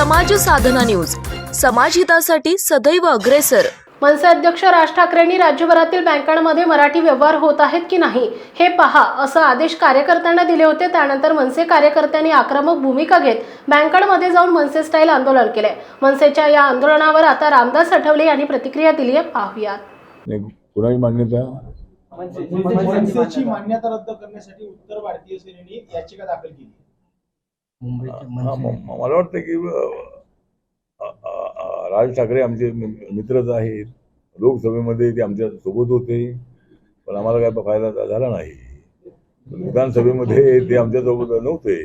समाज साधना न्यूज. समाजहितासाठी सदैव अग्रेसर. मनसे अध्यक्ष राज ठाकरेंनी राज्यभरातील बँकांमध्ये मराठी व्यवहार होत आहेत की नाही हे पहा असा आदेश कार्यकर्त्यांना दिले होते. त्यानंतर मनसे कार्यकर्त्यांनी आक्रमक भूमिका घेत बँकांमध्ये जाऊन मनसे स्टाईल आंदोलन केले. मनसेच्या या आंदोलनावर आता रामदास आठवले यांनी प्रतिक्रिया दिली आहे. पाहूयात. कुणाची मान्यता. मनसेची मान्यता रद्द करण्यासाठी उत्तर भारतीय सेनेने याचिका दाखल केली. मला वाटतं की राज ठाकरे आमचे मित्रच आहेत. लोकसभेमध्ये ते आमच्यासोबत होते. पण आम्हाला काय फायदा झाला नाही. विधानसभेमध्ये ते आमच्यासोबत नव्हते.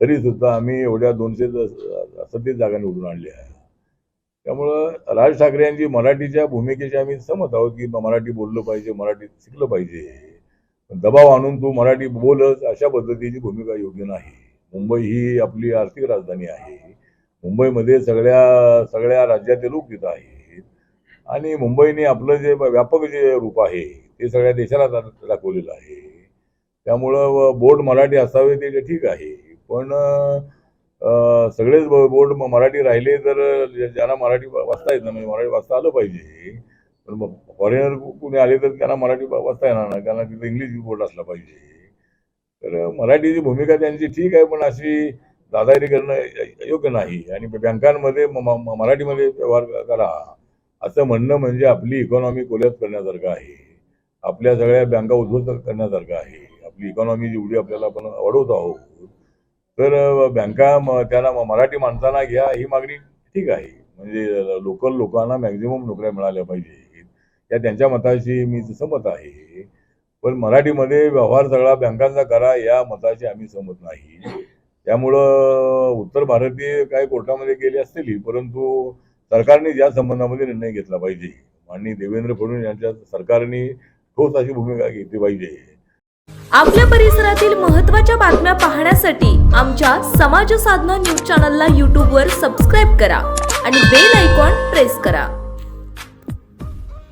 तरी सुद्धा आम्ही एवढ्या दोनशे सत्तीस जागा निवडून आणल्या. त्यामुळं राज ठाकरे यांची मराठीच्या भूमिकेशी आम्ही सहमत आहोत की मराठी बोललं पाहिजे मराठी शिकलं पाहिजे. दबाव आणून तू मराठी बोलच अशा पद्धतीची भूमिका योग्य नाही. मुंबई ही आपली आर्थिक राजधानी आहे. मुंबईमध्ये सगळ्या सगळ्या राज्याचे लोक तिथं आहेत. आणि मुंबईने आपलं जे व्यापक जे रूप आहे ते सगळ्या देशाला दाखवलेलं आहे. त्यामुळं बोर्ड मराठी असावे ते ठीक आहे. पण सगळेच बोर्ड मराठी राहिले तर ज्यांना मराठी वाचता येत नाही म्हणजे मराठी वाचता आलं पाहिजे. पण फॉरेनर कुणी आले तर त्यांना मराठी वाचता येणार नाही त्यांना तिथं इंग्लिश बोर्ड असला पाहिजे. तर मराठीची भूमिका त्यांची ठीक आहे पण अशी दादागिरी करणं योग्य नाही. आणि बँकांमध्ये मराठीमध्ये व्यवहार करा. असं म्हणणं म्हणजे आपली इकॉनॉमी कोल्यात करण्यासारखं आहे. आपल्या सगळ्या बँका उद्ध्वस्त करण्यासारखं आहे. आपली इकॉनॉमी जेवढी आपल्याला आपण वाढवत आहोत. तर बँका म- त्यांना मराठी माणसांना घ्या ही मागणी ठीक आहे. म्हणजे लोकल लोकांना मॅक्झिमम नोकऱ्या मिळाल्या पाहिजे या त्यांच्या मताशी मी सहमत आहे. पण मराठीमध्ये व्यवहार सगळा बँकांचा करा या मताशी आम्ही सहमत नाही. त्यामुळं उत्तर भारतीय काय कोर्टामध्ये गेले असतील परंतु सरकारने या संबंधामध्ये निर्णय घेतला पाहिजे आणि देवेंद्र फडणवीस यांच्या सरकारने ठोस अशी भूमिका घेतली पाहिजे. आपल्या परिसरातील महत्त्वाच्या बातम्या पाहण्यासाठी आमच्या समाज साधना न्यूज चॅनलला यूट्यूबवर सबस्क्राईब करा आणि बेल आयकॉन प्रेस करा.